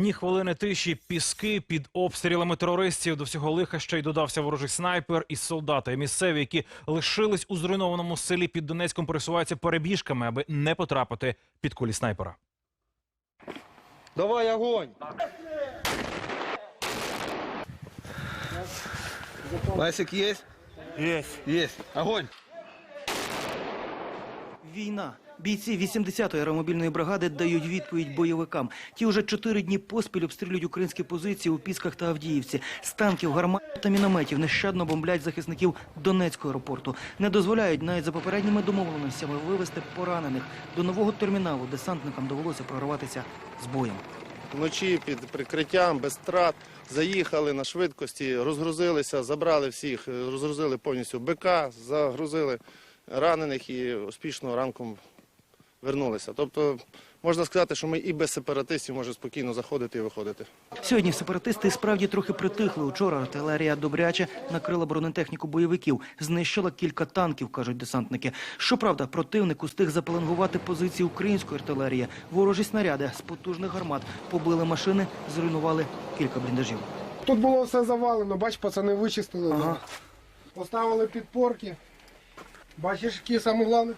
Ні хвилини тиші, піски під обстрілами терористів. До всього лиха ще й додався ворожий снайпер і солдати. Місцеві, які лишились у зруйнованому селі під Донецьком, пересуваються перебіжками, аби не потрапити під кулі снайпера. Давай огонь! Ласик есть? Есть. Есть. Огонь! Війна. Бійці 80-ї аеромобільної бригади дають відповідь бойовикам. Ті вже чотири дні поспіль обстрілюють українські позиції у Пісках та Авдіївці. З танків, гармат та мінометів нещадно бомблять захисників Донецького аеропорту. Не дозволяють навіть за попередніми домовленостями вивезти поранених. До нового терміналу десантникам довелося прорватися з боєм. Вночі під прикриттям, без страт, заїхали на швидкості, розгрузилися, забрали всіх, розгрузили повністю БК, загрузили ранених і успішно ранком вернулися. Тобто можна сказати, що ми і без сепаратистів можемо спокійно заходити і виходити. Сьогодні сепаратисти справді трохи притихли. Учора артилерія добряче накрила бронетехніку бойовиків. Знищила кілька танків, кажуть десантники. Щоправда, противник устиг запеленгувати позиції української артилерії. Ворожі снаряди з потужних гармат побили машини, зруйнували кілька бліндажів. Тут було все завалено, бач, пацани вичистили. Ага. Поставили підпорки. Бачиш, які саме головне?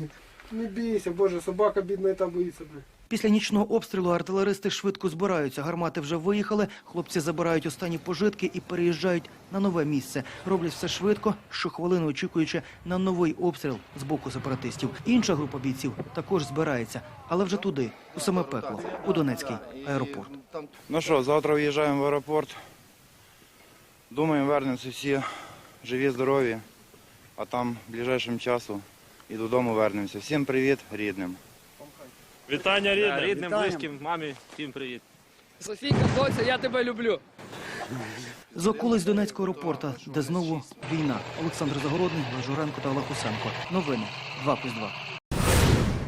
Не бійся, боже, собака бідна та боїться. бля. Після нічного обстрілу артилеристи швидко збираються. Гармати вже виїхали. Хлопці забирають останні пожитки і переїжджають на нове місце. Роблять все швидко, щохвилини очікуючи на новий обстріл з боку сепаратистів. Інша група бійців також збирається, але вже туди, у саме пекло, у Донецький аеропорт. Ну що, завтра виїжджаємо в аеропорт. Думаємо, вернемося всі живі, здорові, а там ближайшим часом і додому вернемося. Всім привіт рідним. Вітання рідним, рідним, близьким, мамі, всім привіт. Софійка, доця, я тебе люблю. З околиць Донецького аеропорта, де знову війна. Олександр Загородний, Лажуренко та та Олег Усенко. Новини 2+,2.